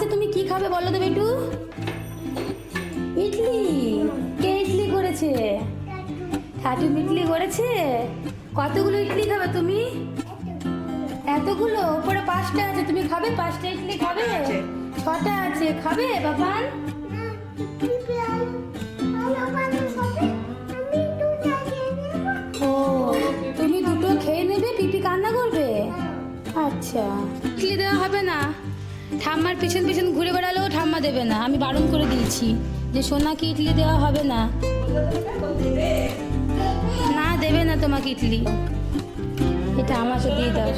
আচ্ছা তুমি কি খাবে বলো তো একটু ইডলি। কে ইডলি করেছে? ঠাটু ইডলি করেছে? কতগুলো ইডলি খাবে তুমি? এতগুলো? ওপরে পাঁচটা আছে তুমি খাবে? পাঁচটা ইডলি খাবে? আছে। ছটা আছে খাবে বাবান ঠাম্মার পিছন পিছন ঘুরে বেড়ালেও ঠাম্মা দেবে না। আমি বারণ করে দিয়েছি যে সোনাকে ইডলি দেওয়া হবে না। না দেবে না তোমাকে ইডলি। এটা আমাকে দিয়ে দাও।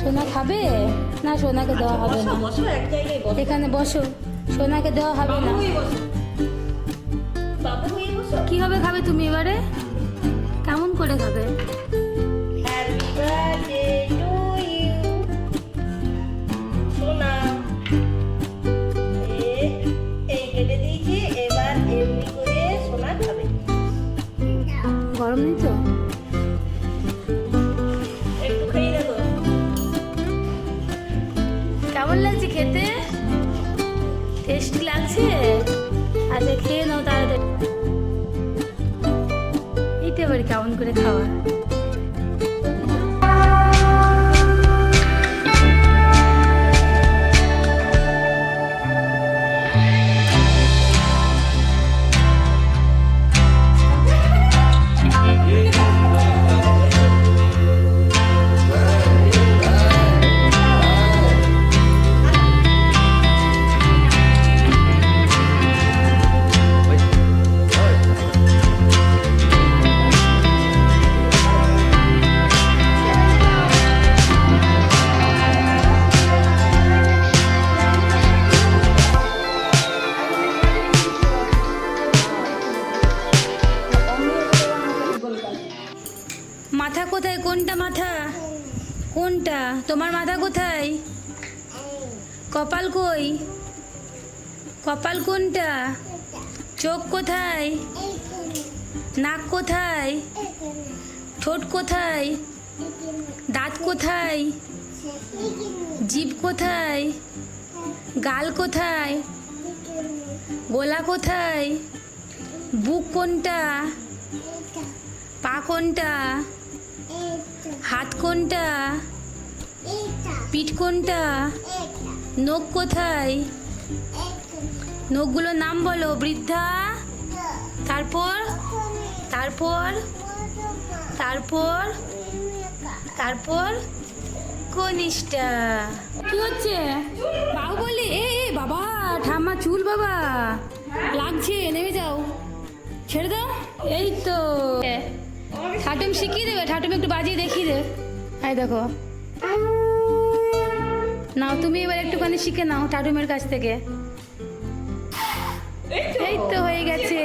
সোনা খাবে? না সোনাকে দেওয়া হবে না। এখানে বসো। সোনাকে দেওয়া হবে না। বসো। কীভাবে খাবে তুমি এবারে? কেমন করে খাবে? দেখো। কেমন লাগছে খেতে? টেস্টি লাগছে? আচ্ছা খেয়ে নাও তাড়াতাড়ি। এইটা এবার কেমন করে খাওয়া? মাথা কোথায়? কোনটা মাথা? কোনটা? তোমার মাথা কোথায়? কপাল কই? কপাল কোনটা? চোখ কোথায়? নাক কোথায়? ঠোঁট কোথায়? দাঁত কোথায়? জিভ কোথায়? গাল কোথায়? গোলা কোথায়? বুক কোনটা? পা কোনটা? হাত কোনটা? পিঠ কোনটা? নখ কোথায়? নখগুলোর নাম বলো, বৃদ্ধা। তারপর? তারপর? তারপর? তারপর? কনিষ্ঠা। কি হচ্ছে? বাবু বলি এ, বাবা, ঠাম্মা, চুল বাবা। লাগছে, নেমে যাও। ছেড়ে দাও। এই তো। ঠাটুম শিখিয়ে দেবে? ঠাটুম একটু বাজিয়ে দেখিয়ে দে। এই দেখো। নাও তুমি এবার একটুখানি শিখে নাও ঠাটুমের কাছ থেকে। এই তো হয়ে গেছে।